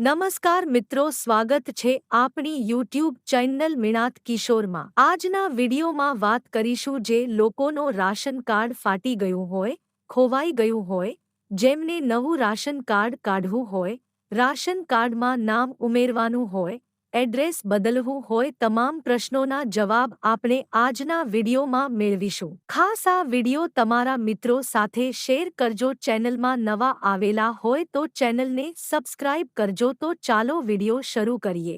નમસ્કાર મિત્રો, સ્વાગત છે આપણી યુટ્યુબ ચેનલ મિણાત કિશોરમાં. આજના વિડીયોમાં વાત કરીશું જે લોકોનો રાશન કાર્ડ ફાટી ગયું હોય, ખોવાઈ ગયું હોય, જેમને નવું રાશન કાર્ડ કાઢવું હોય, રાશન કાર્ડમાં નામ ઉમેરવાનું હોય એડ્રેસ બદલવું હોય તમામ પ્રશ્નોના જવાબ આપણે આજના વિડીયોમાં મેળવીશું. ખાસ આ વીડિયો તમારા મિત્રો સાથે શેર કરજો. ચેનલમાં નવા આવેલા હોય તો ચેનલને સબસ્ક્રાઇબ કરજો. તો ચાલો વીડિયો શરૂ કરીએ.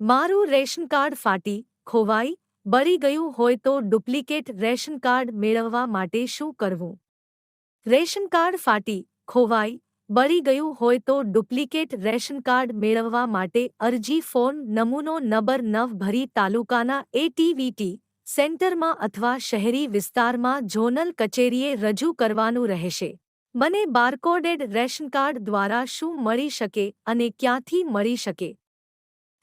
મારું રેશન કાર્ડ ફાટી, ખોવાઈ, બળી ગયું હોય તો ડુપ્લિકેટ રેશન કાર્ડ મેળવવા માટે શું કરવું? રેશન કાર્ડ ફાટી, ખોવાઈ બળી ગયું હોય તો ડુપ્લિકેટ રેશન કાર્ડ મેળવવા માટે અરજી ફોન નમૂનો નંબર નવ ભરી તાલુકાના એટીવીટી સેન્ટરમાં અથવા શહેરી વિસ્તારમાં ઝોનલ કચેરીએ રજૂ કરવાનું રહેશે. મને બારકોડેડ રેશન કાર્ડ દ્વારા શું મળી શકે અને ક્યાંથી મળી શકે?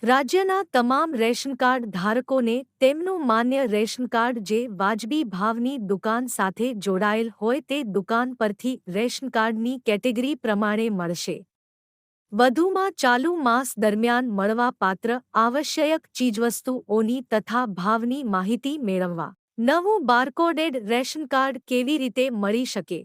રાજ્યના તમામ રેશન કાર્ડ ધારકોને તેમનું માન્ય રેશન કાર્ડ જે વાજબી ભાવની દુકાન સાથે જોડાયેલ હોય તે દુકાન પરથી રેશન કાર્ડની કેટેગરી પ્રમાણે મળશે. વધુમાં ચાલુ માસ દરમિયાન મળવાપાત્ર આવશ્યક ચીજવસ્તુઓની તથા ભાવની માહિતી મેળવવા. નવું બારકોડેડ રેશન કાર્ડ કેવી રીતે મળી શકે?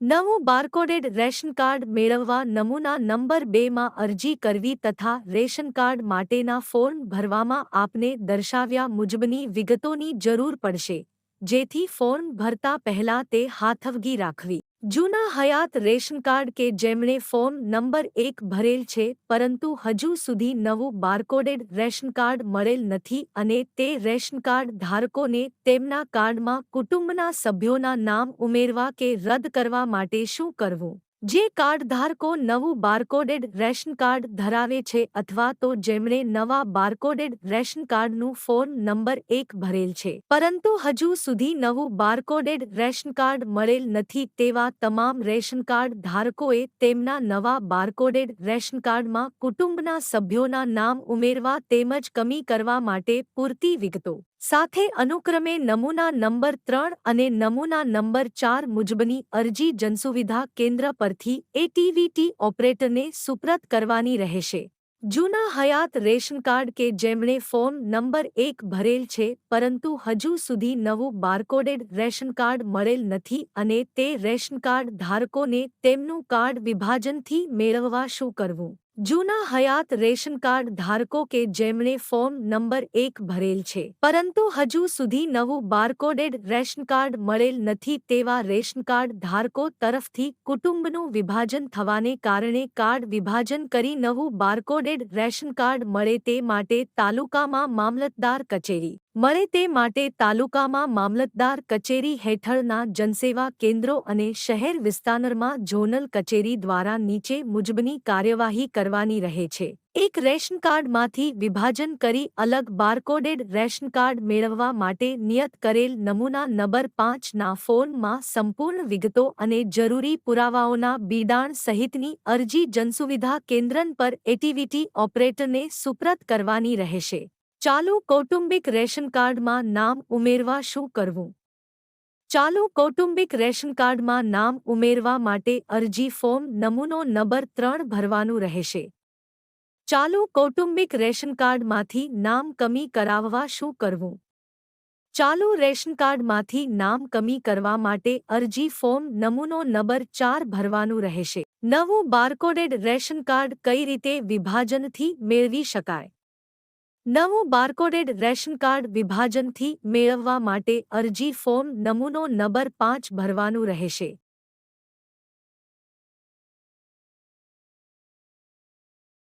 નવું બારકોડેડ રેશન કાર્ડ મેળવવા નમૂના નંબર બેમાં અરજી કરવી તથા રેશન કાર્ડ માટેના ફોર્મ ભરવામાં આપને દર્શાવ્યા મુજબની વિગતોની જરૂર પડશે. જેથી ફોર્મ ભરતા પહેલા તે હાથવગી રાખવી. જૂના હયાત રેશન કાર્ડ કે જેમણે ફોર્મ નંબર એક ભરેલ છે, પરંતુ હજુ સુધી નવું બારકોડેડ રેશન કાર્ડ મળેલ નથી અને તે રેશન કાર્ડ ધારકોને તેમના કાર્ડમાં કુટુંબના સભ્યોના નામ ઉમેરવા કે રદ કરવા માટે શું કરવું? જે કાર્ડધારકો નવું બારકોડેડ રેશન કાર્ડ ધરાવે છે અથવા તો જેમણે નવા બારકોડેડ રેશન કાર્ડનું ફોર્મ નંબર એક ભરેલ છે. પરંતુ હજુ સુધી નવું બારકોડેડ રેશન કાર્ડ મળેલ નથી તેવા તમામ રેશન કાર્ડ ધારકોએ તેમના નવા બારકોડેડ રેશન કાર્ડમાં કુટુંબના સભ્યોના નામ ઉમેરવા તેમજ કમી કરવા માટે પૂરતી વિગતો સાથે અનુક્રમે નમૂના નંબર ત્રણ અને નમૂના નંબર ચાર મુજબની અરજી જનસુવિધા કેન્દ્ર પરથી એટીવીટી ઓપરેટરને સુપ્રત કરવાની રહેશે. જૂના હયાત રેશન કાર્ડ કે જેમણે ફોર્મ નંબર એક ભરેલ છે, પરંતુ હજુ સુધી નવું બારકોડેડ રેશન કાર્ડ મળેલ નથી અને તે રેશન કાર્ડ ધારકોને તેમનું કાર્ડ વિભાજનથી મેળવવા શું કરવું? જૂના હયાત રેશન કાર્ડ ધારકો કે જેમણે ફોર્મ નંબર એક ભરેલ છે, પરંતુ હજુ સુધી નવું બારકોડેડ રેશન કાર્ડ મળેલ નથી તેવા રેશન કાર્ડ ધારકો તરફથી કુટુંબનું વિભાજન થવાને કારણે કાર્ડ વિભાજન કરી નવું બારકોડેડ રેશન કાર્ડ મળે તે માટે તાલુકામાં મામલતદાર કચેરી મળે તે માટે તાલુકામાં મામલતદાર કચેરી હેઠળના જનસેવા કેન્દ્રો અને શહેર વિસ્તારમાં ઝોનલ કચેરી દ્વારા નીચે મુજબની કાર્યવાહી કરવાની રહે છે. એક રેશન કાર્ડમાંથી વિભાજન કરી અલગ બારકોડેડ રેશન કાર્ડ મેળવવા માટે નિયત કરેલ નમૂના નંબર પાંચના ફોર્મમાં સંપૂર્ણ વિગતો અને જરૂરી પુરાવાઓના બીડાણ સહિતની અરજી જનસુવિધા કેન્દ્રન પર એટીવીટી ઓપરેટરને સુપ્રત કરવાની રહેશે. ચાલુ કૌટુંબિક રેશન કાર્ડમાં નામ ઉમેરવા શું કરવું? ચાલુ કૌટુંબિક રેશન કાર્ડમાં નામ ઉમેરવા માટે અરજી ફોર્મ નમૂનો નંબર ત્રણ ભરવાનું રહેશે. ચાલુ કૌટુંબિક રેશન કાર્ડમાંથી નામ કમી કરાવવા શું કરવું? ચાલુ રેશન કાર્ડમાંથી નામ કમી કરવા માટે અરજી ફોર્મ નમૂનો નંબર ચાર ભરવાનું રહેશે. નવું બારકોડેડ રેશન કાર્ડ કઈ રીતે વિભાજનથી મેળવી શકાય? નવું બારકોડેડ રેશન કાર્ડ વિભાજનથી મેળવવા માટે અરજી ફોર્મ નમૂનો નંબર પાંચ ભરવાનું રહેશે.